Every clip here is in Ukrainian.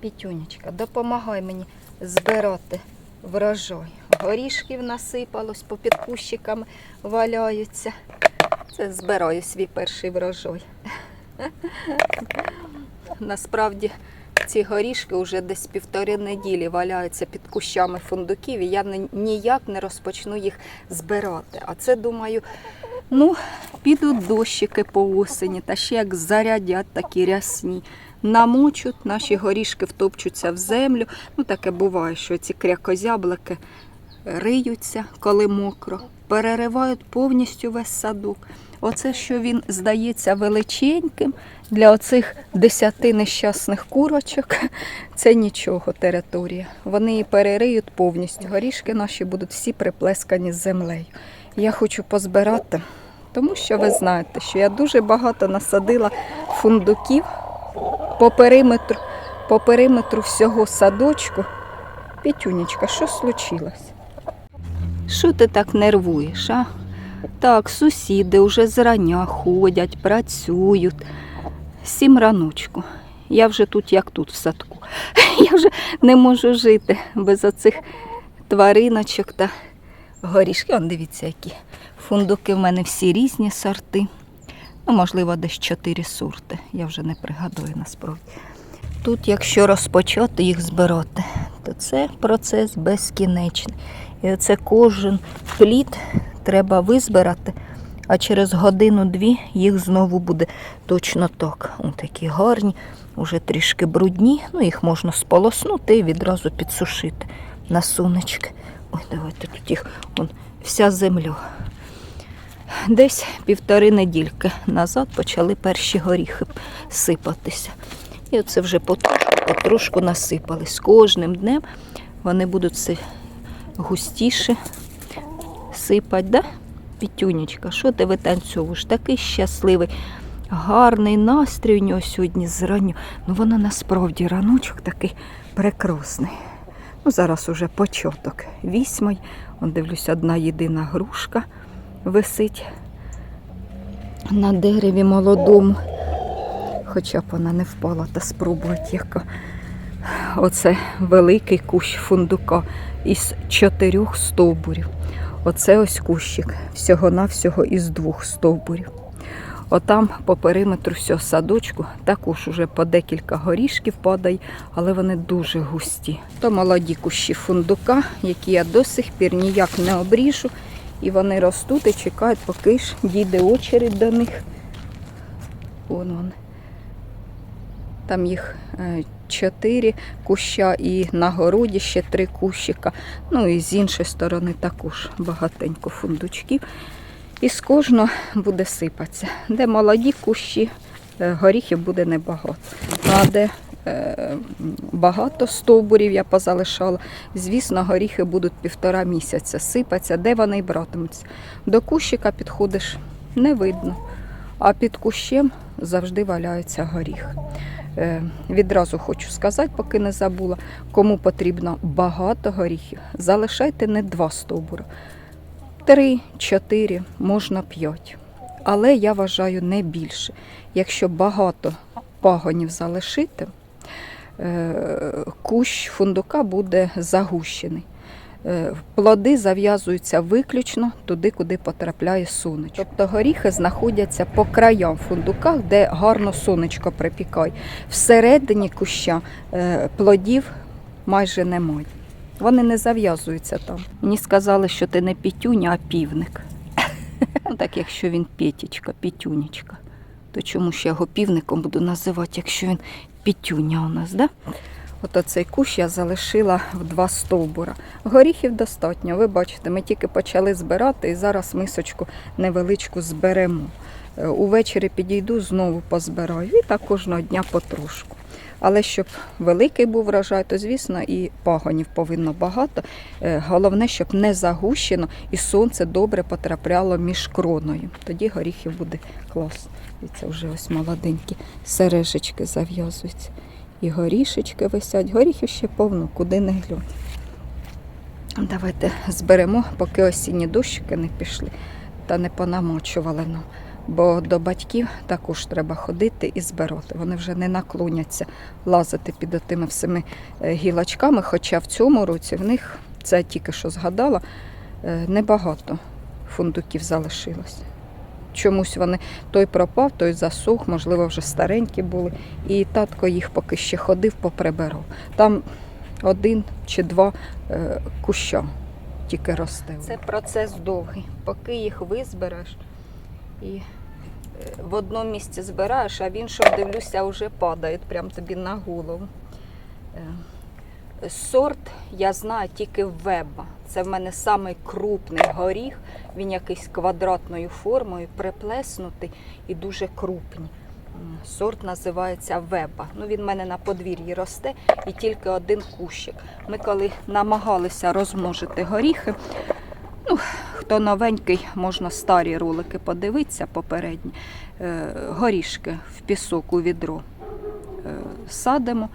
Пітюнечка, допомагай мені збирати врожай. Горішків насипалось, по кущиками валяються. Це збираю свій перший врожай. Насправді ці горішки вже десь півтори неділі валяються під кущами фундуків, і я ніяк не розпочну їх збирати. А це думаю, ну, підуть дощики по осені, та ще як зарядять такі рясні. Намочуть, наші горішки втопчуться в землю. Ну, таке буває, що ці крякозяблики риються, коли мокро, переривають повністю весь садок. Оце, що він здається величеньким для оцих десяти нещасних курочок, це нічого територія. Вони її перериють повністю. Горішки наші будуть всі приплескані з землею. Я хочу позбирати, тому що ви знаєте, що я дуже багато насадила фундуків по периметру, по периметру всього садочку. Петюнечка, що случилось? Що ти так нервуєш, а? Так, сусіди вже зрання ходять, працюють. Сім раночку. Я вже тут, як тут, в садку. Я вже не можу жити без оцих твариночок та горішки. Он дивіться, які фундуки в мене всі різні сорти. Ну, можливо, десь чотири сорти. Я вже не пригадую насправді. Тут, якщо розпочати їх збирати, то це процес безкінечний. І оце кожен плід треба визбирати, а через годину-дві їх знову буде точно так. Ось такі гарні, вже трішки брудні, ну їх можна сполоснути і відразу підсушити на сонечки. Ой, давайте тут їх он, вся земля. Десь півтори недільки назад почали перші горіхи сипатися. І оце вже потрошку, насипали. З кожним днем вони будуть все густіше сипать, да? Пітюнечка, що ти витанцьовуєш? Такий щасливий, гарний настрій у нього сьогодні зранню. Ну вона насправді раночок такий прекрасний. Ну, зараз уже початок вісьмий. Он дивлюсь, одна єдина грушка висить на дереві молодому. Хоча б вона не впала, та спробувати яка. Оце великий кущ фундука із чотирьох стовбурів. Оце ось кущик всього-навсього із двох стовбурів. Отам по периметру всього садочку також уже по декілька горішків падає, але вони дуже густі. То молоді кущі фундука, які я до сих пір ніяк не обріжу. І вони ростуть і чекають, поки ж дійде очередь до них. Вон вони. Там їх е, чотири куща і на городі ще три кущика. Ну і з іншої сторони також багатенько фундучків. І з кожного буде сипатися. Де молоді кущі, е, горіхів буде небагато. А де багато стовбурів я позалишала, звісно, горіхи будуть півтора місяця сипатися. Де вони й братимуться? До кущика підходиш, не видно. А під кущем завжди валяється горіх. Е, Відразу хочу сказати, поки не забула, кому потрібно багато горіхів, залишайте не два стовбури. Три, чотири, можна п'ять. Але я вважаю не більше. Якщо багато пагонів залишити, е, кущ фундука буде загущений. Е, Плоди зав'язуються виключно туди, куди потрапляє сонечко. Тобто горіхи знаходяться по краям фундука, де гарно сонечко припікає. Всередині куща е, плодів майже немає. Вони не зав'язуються там. Мені сказали, що ти не пітюня, а півник. Ну, так, якщо він п'ятічка, пітюнечка, то чому ж я його півником буду називати, якщо він пітюня у нас, да? От оцей кущ я залишила в два стовбура. Горіхів достатньо. Ви бачите, ми тільки почали збирати і зараз мисочку невеличку зберемо. Е, Увечері підійду, знову позбираю і так кожного дня потрошку. Але щоб великий був врожай, то звісно і пагонів повинно багато. Е, Головне, щоб не загущено і сонце добре потрапляло між кроною. Тоді горіхів буде клас. І це вже ось молоденькі сережечки зав'язуються. І горішечки висять. Горіхів ще повно, куди не глянь. Давайте зберемо, поки осінні дощики не пішли та не понамочували нам бо до батьків також треба ходити і збирати. Вони вже не наклоняться лазити під тими всіми е, гілочками, хоча в цьому році в них, це я тільки що згадала, е, небагато фундуків залишилось. Чомусь вони той пропав, той засух, можливо, вже старенькі були. І татко їх поки ще ходив, поприбирав. Там один чи два е, куща тільки росте. Це процес довгий. Поки їх визбереш і в одному місці збираєш, а в іншому, дивлюся, вже падають прямо тобі на голову. Е, Сорт я знаю тільки веба. Це в мене самий крупний горіх. Він якийсь квадратною формою, приплеснутий і дуже крупний. Сорт називається веба. Ну, він в мене на подвір'ї росте і тільки один кущик. Ми коли намагалися розмножити горіхи, ну, хто новенький, можна старі ролики подивитися попередні, е, горішки в пісок у відро е, садимо,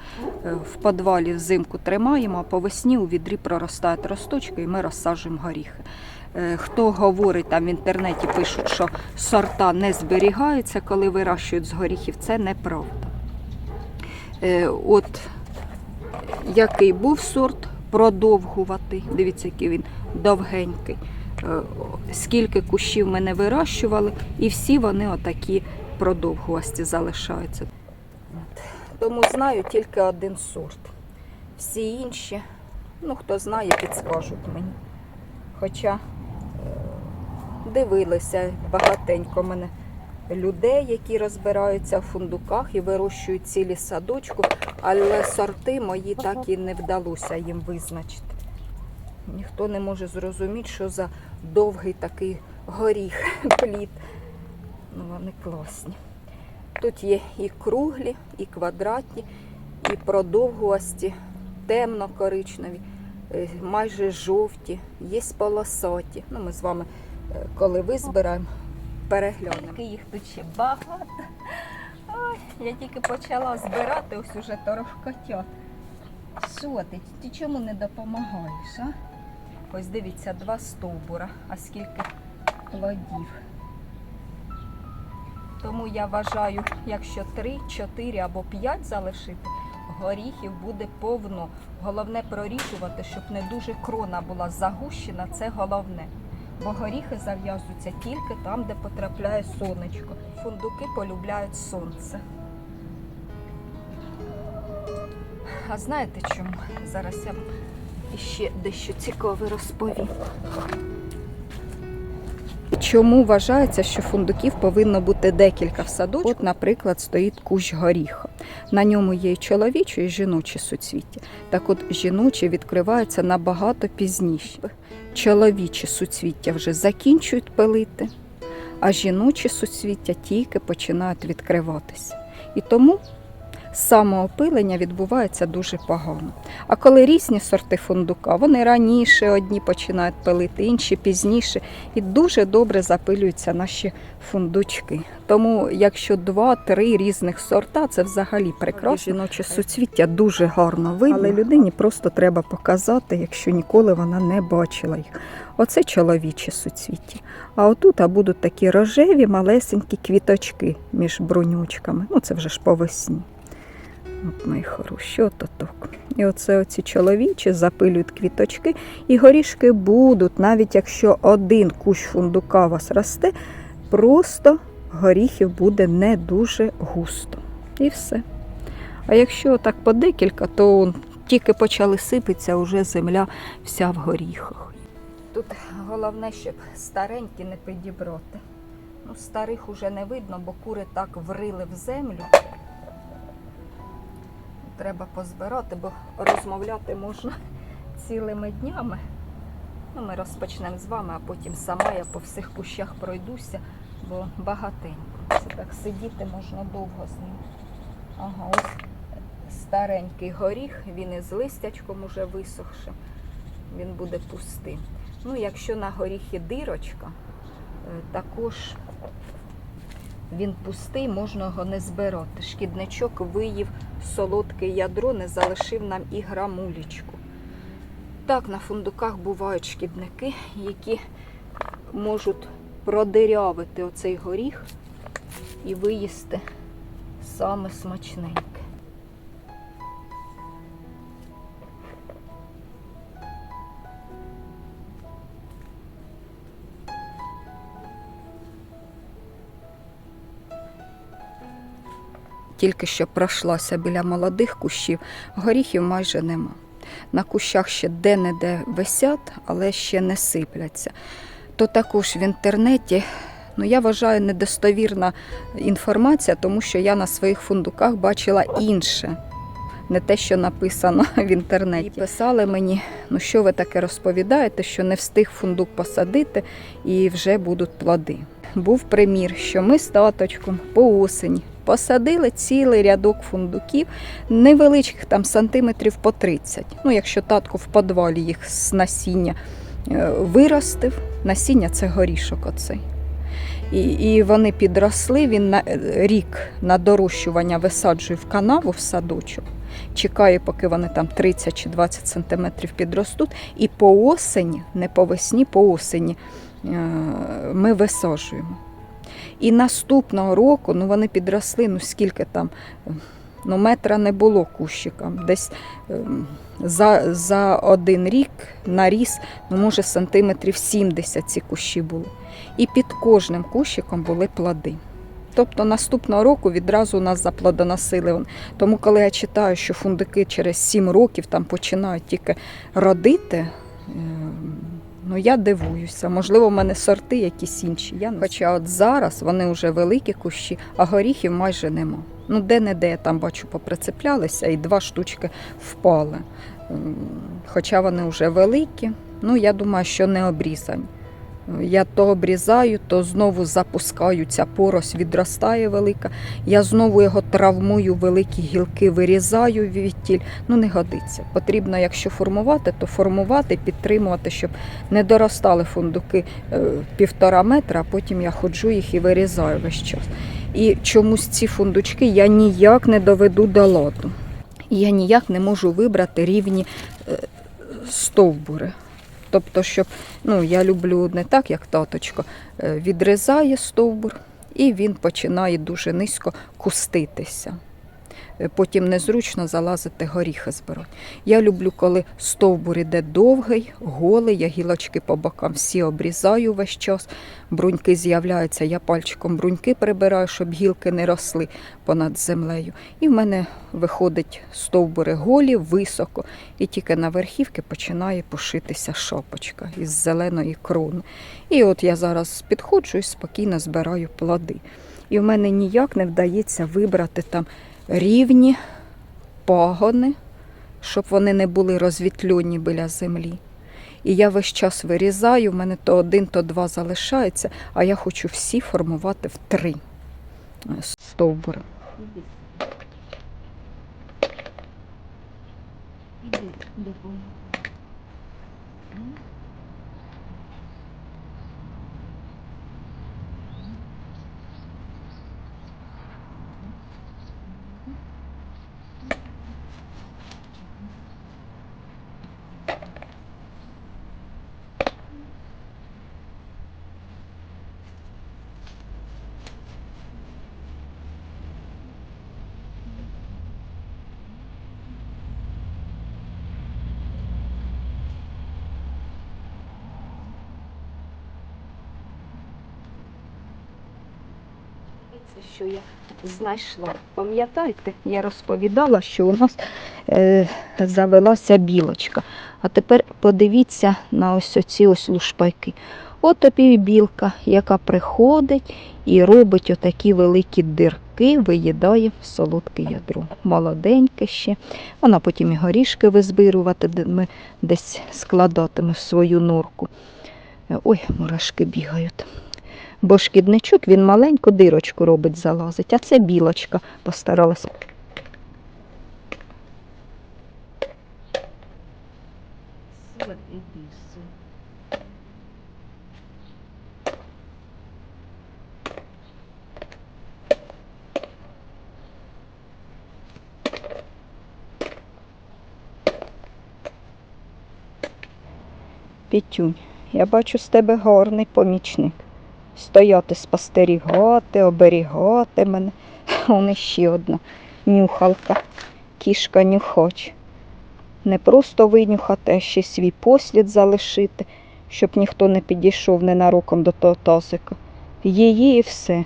е, в підвалі взимку тримаємо, а по весні у відрі проростають росточки і ми розсаджуємо горіхи. Хто говорить там в інтернеті, пишуть, що сорта не зберігаються, коли вирощують з горіхів, це неправда. От який був сорт продовгувати, дивіться, який він довгенький. Е, Скільки кущів ми не вирощували, і всі вони отакі продовгувасті залишаються. Тому знаю тільки один сорт. Всі інші, ну хто знає, підскажуть мені. Хоча е, дивилися багатенько мене людей, які розбираються в фундуках і вирощують цілі садочку, але сорти мої так і не вдалося їм визначити. Ніхто не може зрозуміти, що за довгий такий горіх плід. Ну, вони класні. Тут є і круглі, і квадратні, і продовгувасті, темно-коричневі, е, майже жовті, є полосаті. Ну, ми з вами, е, коли визбираємо, переглянемо. Їх тут ще багато. Ой, я тільки почала збирати, ось уже торохкотять. Що ти? Чому не допомагаєш? а? Ось дивіться, два стовбура, а скільки плодів. Тому я вважаю, якщо 3, 4 або 5 залишити, горіхів буде повно. Головне проріжувати, щоб не дуже крона була загущена, це головне. Бо горіхи зав'язуються тільки там, де потрапляє сонечко. Фундуки полюбляють сонце. А знаєте чому? Зараз я вам іще дещо цікаве розповім. Чому вважається, що фундуків повинно бути декілька в садочку? От, наприклад, стоїть кущ горіха. На ньому є і чоловічі, і жіночі суцвіття. Так от жіночі відкриваються набагато пізніше. Чоловічі суцвіття вже закінчують пилити, а жіночі суцвіття тільки починають відкриватися. І тому самоопилення відбувається дуже погано. А коли різні сорти фундука, вони раніше одні починають пилити, інші пізніше, і дуже добре запилюються наші фундучки. Тому, якщо два-три різних сорта, це взагалі прекрасно. Жіноче суцвіття дуже гарно видно, але людині просто треба показати, якщо ніколи вона не бачила їх. Оце чоловічі суцвіття. А отут а будуть такі рожеві малесенькі квіточки між брунючками. Ну це вже ж по весні. От мої хороші, ото так. І оце оці чоловічі запилюють квіточки, і горішки будуть, навіть якщо один кущ фундука у вас росте, просто горіхів буде не дуже густо. І все. А якщо так по декілька, то тільки почали сипатися, вже земля вся в горіхах. Тут головне, щоб старенькі не підібрати. Ну, старих уже не видно, бо кури так врили в землю треба позбирати, бо розмовляти можна цілими днями. Ну, ми розпочнемо з вами, а потім сама я по всіх кущах пройдуся, бо багатенько. Це так сидіти можна довго з ним. Ага, ось старенький горіх, він із листячком уже висохшим, він буде пустим. Ну, якщо на горіхі дирочка, е, також він пустий, можна його не збирати. Шкідничок виїв солодке ядро, не залишив нам і грамулечку. Так, на фундуках бувають шкідники, які можуть продирявити оцей горіх, і виїсти саме смачненьке. Тільки що пройшлася біля молодих кущів, горіхів майже нема. На кущах ще де-не-де висять, але ще не сипляться. То також в інтернеті, ну я вважаю, недостовірна інформація, тому що я на своїх фундуках бачила інше. Не те, що написано в інтернеті. І писали мені, ну що ви таке розповідаєте, що не встиг фундук посадити і вже будуть плоди. Був примір, що ми з таточком по осені посадили цілий рядок фундуків, невеличких там сантиметрів по 30. Ну, якщо татко в подвалі їх з насіння е, виростив, насіння це горішок оцей. І, і вони підросли, він на е, рік на дорощування висаджує в канаву в садочок, чекає, поки вони там 30 чи 20 сантиметрів підростуть, і по осені, не по весні, по осені е, ми висаджуємо. І наступного року ну, вони підросли, ну скільки там, ну метра не було кущикам. Десь ем, за, за один рік наріс, ну, може, сантиметрів 70 ці кущі були. І під кожним кущиком були плоди. Тобто наступного року відразу нас заплодоносили. Тому коли я читаю, що фундуки через 7 років там починають тільки родити, е, ну я дивуюся. Можливо, в мене сорти якісь інші. Я не... Хоча от зараз вони вже великі кущі, а горіхів майже нема. Ну, де-не-де я там бачу, поприцеплялися і два штучки впали. Хоча вони вже великі, ну я думаю, що не обрізані. Я то обрізаю, то знову запускаю, ця порость відростає велика. Я знову його травмую, великі гілки вирізаю відтіль. Ну не годиться. Потрібно, якщо формувати, то формувати, підтримувати, щоб не доростали фундуки е, півтора метра, а потім я ходжу їх і вирізаю весь час. І чомусь ці фундучки я ніяк не доведу до ладу. Я ніяк не можу вибрати рівні е, стовбури. Тобто, щоб ну, я люблю не так, як таточко, е, відрізає стовбур і він починає дуже низько куститися. Е, Потім незручно залазити горіхи збирати. Я люблю, коли стовбур іде довгий, голий, я гілочки по бокам всі обрізаю весь час. Бруньки з'являються, я пальчиком бруньки прибираю, щоб гілки не росли понад землею. І в мене виходить стовбури голі, високо, і тільки на верхівки починає пошитися шапочка із зеленої крони. І от я зараз підходжу і спокійно збираю плоди. І в мене ніяк не вдається вибрати там рівні пагони, щоб вони не були розвітльоні біля землі. І я весь час вирізаю, в мене то один, то два залишається, а я хочу всі формувати в три стовбури. стовбури. Це що я знайшла. Пам'ятаєте, я розповідала, що у нас е, завелася білочка. А тепер подивіться на ось оці ось лушпайки. От тобі білка, яка приходить і робить отакі великі дирки, виїдає солодке ядро. Молоденьке ще. Вона потім і горішки визбируватиме, десь складатиме свою норку. Е, Ой, мурашки бігають. Бо шкідничок він маленьку дирочку робить, залазить, а це білочка постаралась. Пітюнь, я бачу з тебе гарний помічник. Стояти, спостерігати, оберігати мене. Он ще одна нюхалка, кішка нюхач. Не просто винюхати, а ще свій послід залишити, щоб ніхто не підійшов ненароком до того тазика. Її і все.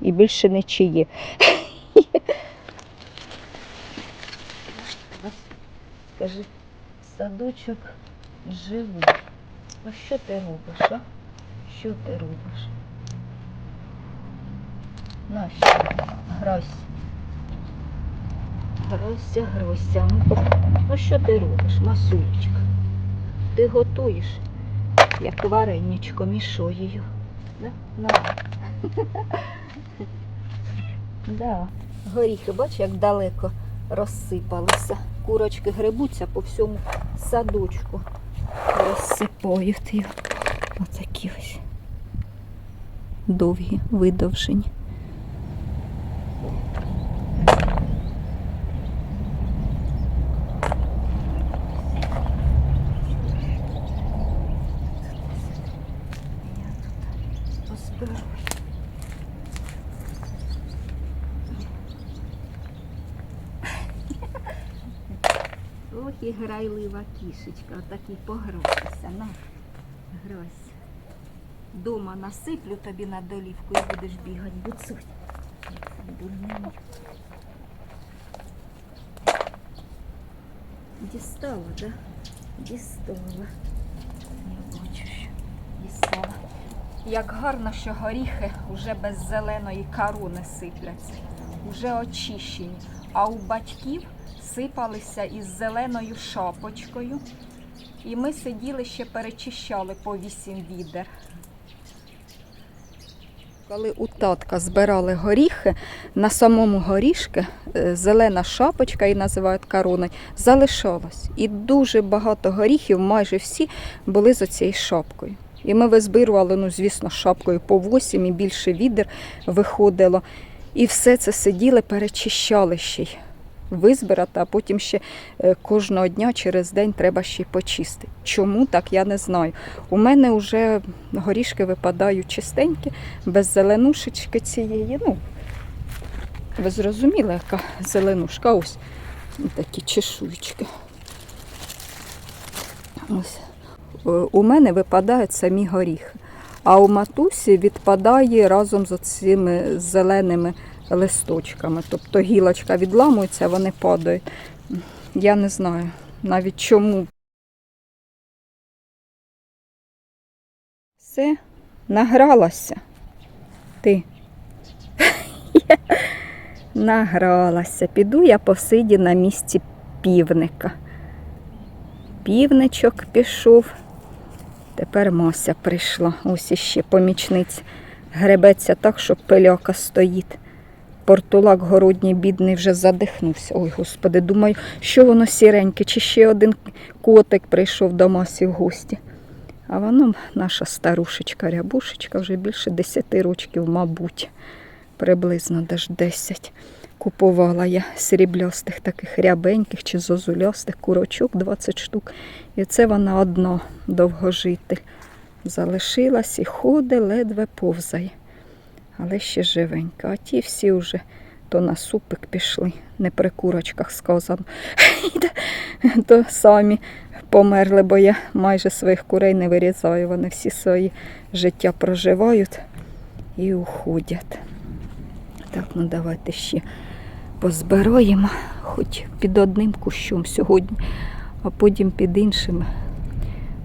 І більше нічиє. Скажи, садочок живий. А що ти робиш, а? Що ти робиш? Нащо? Грайся. Грайся, грайся. Ну, Ну що ти робиш, масулечка? Ти готуєш, як вареничко мішоєю. Да? Да. Горіхи, бач, як далеко розсипалися. Курочки грибуться по всьому садочку. Розсипають їх. Отакі ось. Довгі, видовжені. Грайлива кішечка, отакий погрозися. На, грайся. Дома насиплю тобі на долівку і будеш бігати. Буцуть. Дістала, да? Дістала. Я бачу, що дістала. Як гарно, що горіхи вже без зеленої корони сипляться, вже очищені. А у батьків сипалися із зеленою шапочкою. І ми сиділи ще перечищали по вісім відер. Коли у татка збирали горіхи, на самому горішки е, зелена шапочка, і називають короною, залишалась. І дуже багато горіхів, майже всі, були з цією шапкою. І ми визбирували, ну, звісно, шапкою по 8 і більше відер виходило. І все це сиділи, перечищали ще й визбирати, а потім ще е, кожного дня через день треба ще й почистити. Чому так, я не знаю. У мене вже горішки випадають чистенькі, без зеленушечки цієї. Ну, ви зрозуміли, яка зеленушка. Ось такі чешуючки. Ось. Е, У мене випадають самі горіхи. А у матусі відпадає разом з цими зеленими листочками. Тобто гілочка відламується, вони падають. Я не знаю навіть чому. Все, награлася. Ти. Награлася. Піду я посиді на місці півника. Півничок пішов. Тепер Мася прийшла. Ось іще помічниць. Гребеться так, що пиляка стоїть. Портулак городній бідний вже задихнувся. Ой, господи, думаю, що воно сіреньке, чи ще один котик прийшов до Масі в гості. А воно наша старушечка, рябушечка, вже більше 10 років, мабуть, приблизно десь 10. Купувала я сріблястих таких рябеньких чи зозулястих курочок 20 штук. І це вона одна довгожитель. Залишилась і ходить, ледве повзає. Але ще живенька. А ті всі вже то на супик пішли, не при курочках сказано. то самі померли, бо я майже своїх курей не вирізаю. Вони всі свої життя проживають і уходять. Так, ну давайте ще позбираємо, хоч під одним кущом сьогодні, а потім під іншим,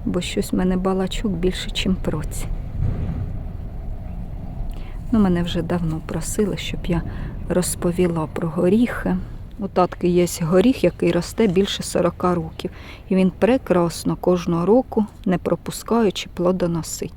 бо щось в мене балачок більше, ніж проці. Ну, мене вже давно просили, щоб я розповіла про горіхи. У татки є горіх, який росте більше 40 років. І він прекрасно кожного року, не пропускаючи, плодоносить.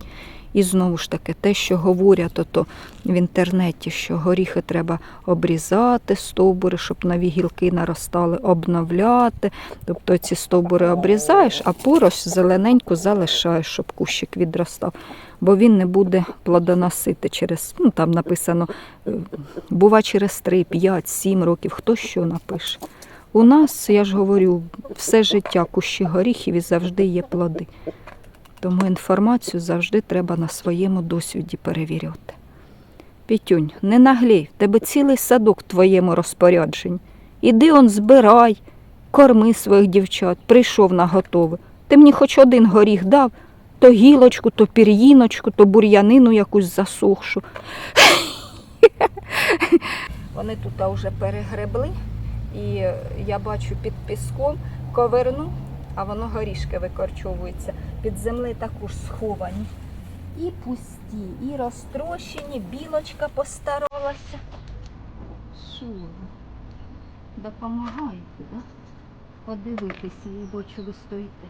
І знову ж таки, те, що говорять ото в інтернеті, що горіхи треба обрізати, стовбури, щоб нові гілки наростали, обновляти. Тобто ці стовбури обрізаєш, а поруч зелененьку залишаєш, щоб кущик відростав. Бо він не буде плодоносити через, ну там написано, е, бува через 3, 5, 7 років, хто що напише. У нас, я ж говорю, все життя кущі горіхів і завжди є плоди. Тому інформацію завжди треба на своєму досвіді перевіряти. Пітюнь, не наглій, в тебе цілий садок в твоєму розпорядженні. Іди он збирай, корми своїх дівчат, прийшов на готове. Ти мені хоч один горіх дав, то гілочку, то пір'їночку, то бур'янину якусь засохшу. Вони тут вже перегребли, і я бачу під піском коверну, а воно горішки викорчовується. Під землею також сховані. І пусті, і розтрощені, білочка постаралася. Що ви? Допомагаєте, да? Подивитися, я бачу, ви стоїте.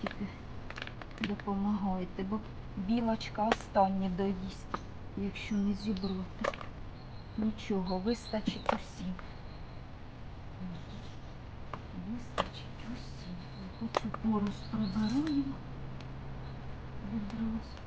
Тільки допомагаєте, бо білочка останнє доїсть, якщо не зібрати. Нічого, вистачить усім. Вистачить усім. Оцю порость прибираємо. Відразу.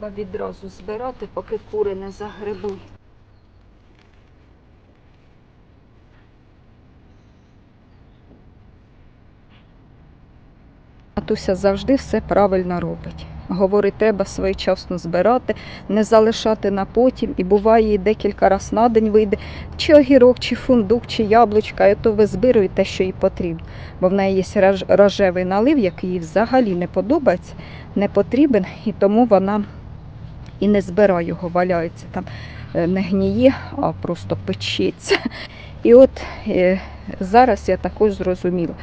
Треба відразу збирати, поки кури не загребли. Матуся завжди все правильно робить. Говорить, треба своєчасно збирати, не залишати на потім. І буває, і декілька разів на день вийде чи огірок, чи фундук, чи яблучка, і то ви збируєте те, що їй потрібно. Бо в неї є рожевий налив, який їй взагалі не подобається, не потрібен, і тому вона і не збирає його, валяється там, е, не гніє, а просто печеться. І от е, зараз я також зрозуміла.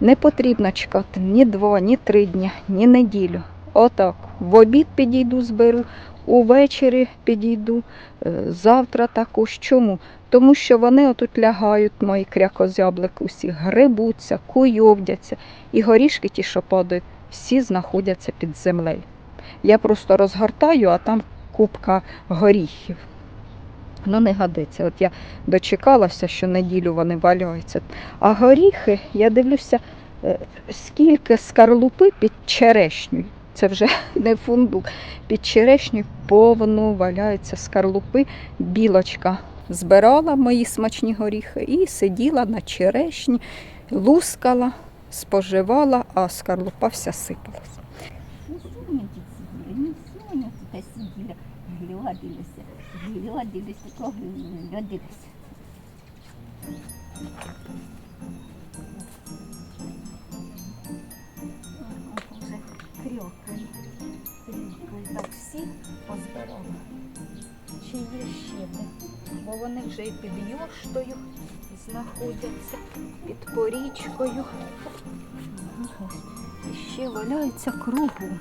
Не потрібно чекати ні два, ні три дні, ні неділю. Отак. В обід підійду, зберу, увечері підійду, е, завтра також. Чому? Тому що вони отут лягають, мої крякозяблики, усі грибуться, куйовдяться. І горішки ті, що падають, всі знаходяться під землею. Я просто розгортаю, а там купка горіхів. Ну, не годиться. От я дочекалася, що неділю вони валяються. А горіхи, я дивлюся, е, скільки скарлупи під черешню. Це вже не фундук. Під черешню повно валяються скарлупи. Білочка збирала мої смачні горіхи і сиділа на черешні, лускала, споживала, а скарлупа вся сипалась. Ну что они тут сидели? Ну все они тут сидели, глядились, глядились, такого глядились. Вже крьокає, крьокає. Так, всі позбирала. Чи є ще? Бо вони вже і під йоштою знаходяться, під порічкою. І ще валяються кругом.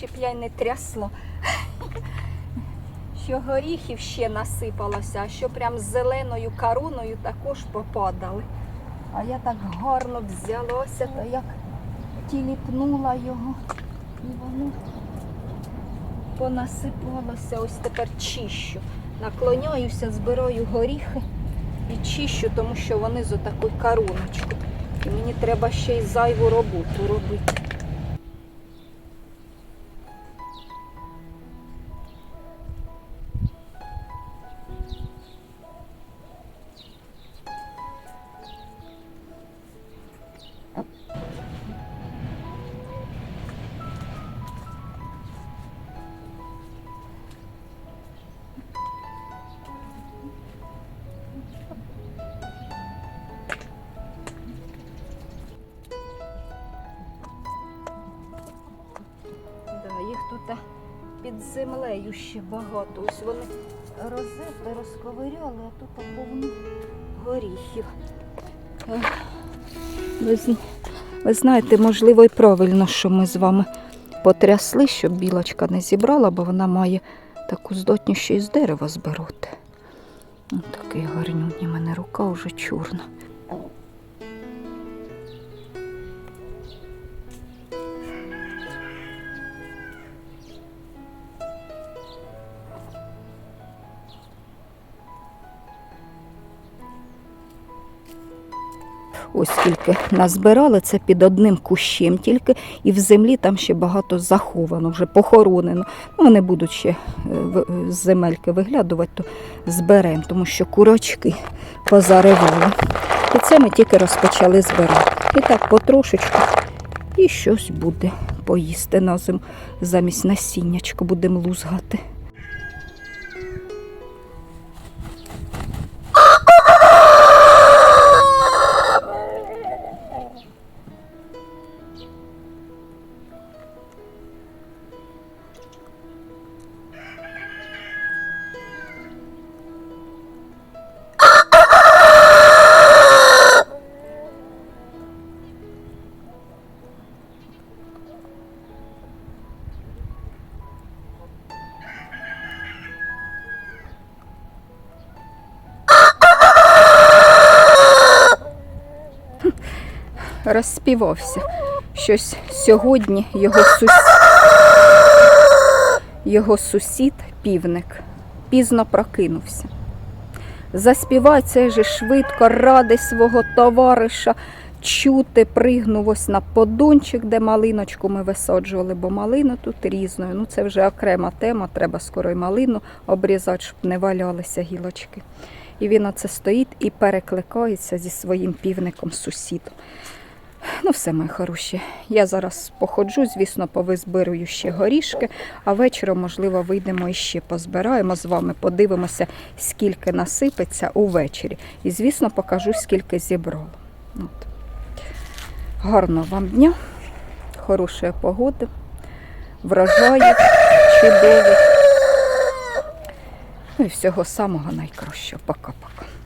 Краще б я й не трясло. Що горіхів ще насипалося, а що прям з зеленою короною також попадали. А я так гарно взялося, то як тіліпнула його, і воно понасипалося. Ось тепер чищу. Наклоняюся, збираю горіхи і чищу, тому що вони з отакою короночкою. І мені треба ще й зайву роботу робити. Ще багато. Ось вони розети, розковиряли, а тут повно горіхів. Ви, ви знаєте, можливо, і правильно, що ми з вами потрясли, щоб білочка не зібрала, бо вона має таку здатність, що із дерева збирати. Ось такий гарнюній, мене рука вже чорна. Ось скільки назбирали, це під одним кущем тільки, і в землі там ще багато заховано, вже похоронено. Ну, вони будуть ще е, з земельки виглядувати, то зберемо, тому що курочки позаривали. І це ми тільки розпочали збирати. І так потрошечку, і щось буде поїсти на зиму. Замість насіннячка будемо лузгати. Розспівався. Щось сьогодні його сус... його сусід, півник, пізно прокинувся. Заспівай цей же швидко, ради свого товариша, чути, пригнув ось на подунчик, де малиночку ми висаджували, бо малина тут різною. Ну це вже окрема тема, треба скоро й малину обрізати, щоб не валялися гілочки. І він оце стоїть і перекликається зі своїм півником сусідом. Ну, все, мої хороші. Я зараз походжу, звісно, повизбирую ще горішки, а вечором, можливо, вийдемо і ще позбираємо з вами, подивимося, скільки насипеться увечері. І, звісно, покажу, скільки зібрало. От. Гарного вам дня, хорошої погоди, врожаїв чудових. Ну і всього самого найкращого. Пока-пока.